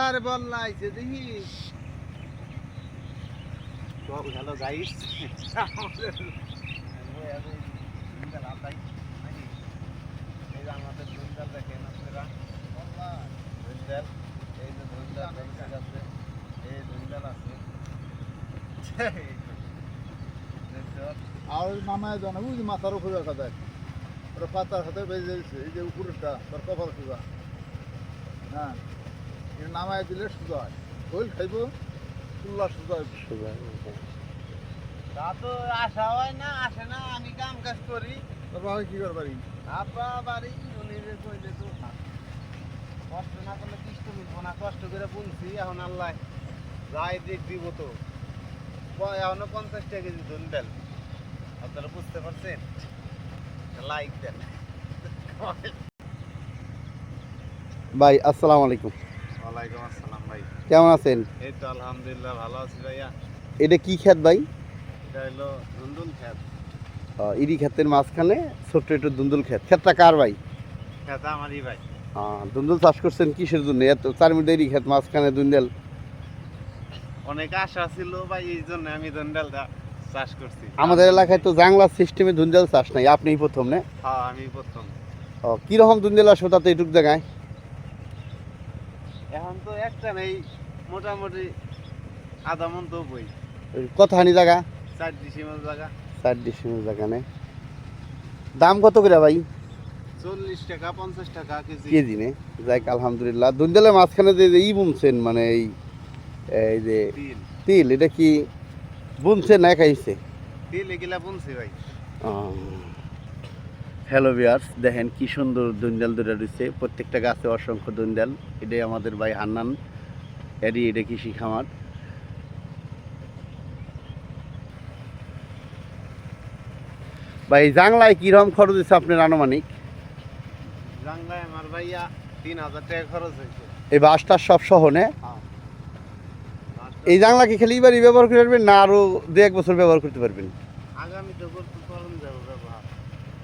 আরে বন্যা আইছে দেখি হ্যালো গাইস আমাদের ধুন্দল দেখেন আপনারা ধুন্দল এই যে এই আছে মাথার উপরে রাখা দেয় ওটা পাতার সাথে বেজে এই যে উপরেরটা, তোর কপাল সুজা হ্যাঁ। নামায় দিলে সুজা হয়। ওই খাইব চুল্লা সুজা হইব তা তো আসা হয় না আসে না আমি কাম কাজ করি। তারপর আমি কি করবারি আপা বাড়ি উনি যে কইলে তো কষ্ট না করলে কৃষ্ণ মিলবো না কষ্ট করে বুনছি এখন আল্লাহ যাই দিক দিব তো। এখনও পঞ্চাশ টাকা কেজি ধন দেন। আপনারা বুঝতে পারছেন? লাইক দেন। ভাই আসসালামু আলাইকুম। আসসালাম ভাই। কেমন আছেন? এই তো আলহামদুলিল্লাহ ভালো আছি ভাইয়া। এটা কি ক্ষেত ভাই? এটা হলো নন্দন খেত ইরি ক্ষেতের মাঝখানে ছোট্ট একটু দুন্দুল ক্ষেত ক্ষেতটা কার ভাই? খেত আমারই ভাই। দুন্দুল চাষ করছেন কিসের জন্য? এত চার মিনিট ইরি ক্ষেত মাঝখানে দুন্দুল। অনেক আশা ছিল ভাই এই জন্য আমি চাষ করছি। আমাদের এলাকায় তো জাংলার সিস্টেমে দুন্দুল চাষ নাই। আপনিই প্রথম না? হ্যাঁ আমি প্রথম। ও, কীরকম দুন্দুল আসবে তাতে এটুক জায়গায়? এখন তো একটা নেই মোটামুটি আধা মন তো বই। ওই কতখানি জায়গা? চার ডিসিমাল জায়গা। চার ডিসিমেল জায়গা নেই। দাম কত করে ভাই? চল্লিশ টাকা পঞ্চাশ টাকা কেজি। কেজি নে যাই আলহামদুলিল্লাহ। দুন্দুলের মাঝখানে যে ই বুনছেন মানে এই এই যে তিল। এটা কি বুনছেন না খাইছে তিল এগুলা বুনছি ভাই। হ্যালো বিয়ার্স দেখেন কি সুন্দর দুন্ডাল ধরে রয়েছে। প্রত্যেকটা গাছে অসংখ্য দুন্ডাল। এটাই আমাদের ভাই হান্নান। এডি এটা কৃষি খামার। ভাই জাংলায় কীরকম খরচ হচ্ছে আপনার আনুমানিক? জানলায় আমার ভাইয়া তিন হাজার টাকা খরচ হয়েছে। এই বাসটার সব সহ নে? এই জাংলা কি খালি এবারই ব্যবহার করে পারবেন না আরও দু এক বছর ব্যবহার করতে পারবেন আগামী তো করতে করুন যাব ব্যবহার আহ, সমস্যা নেই তোমাকে কথা কও তো বললাই যে তু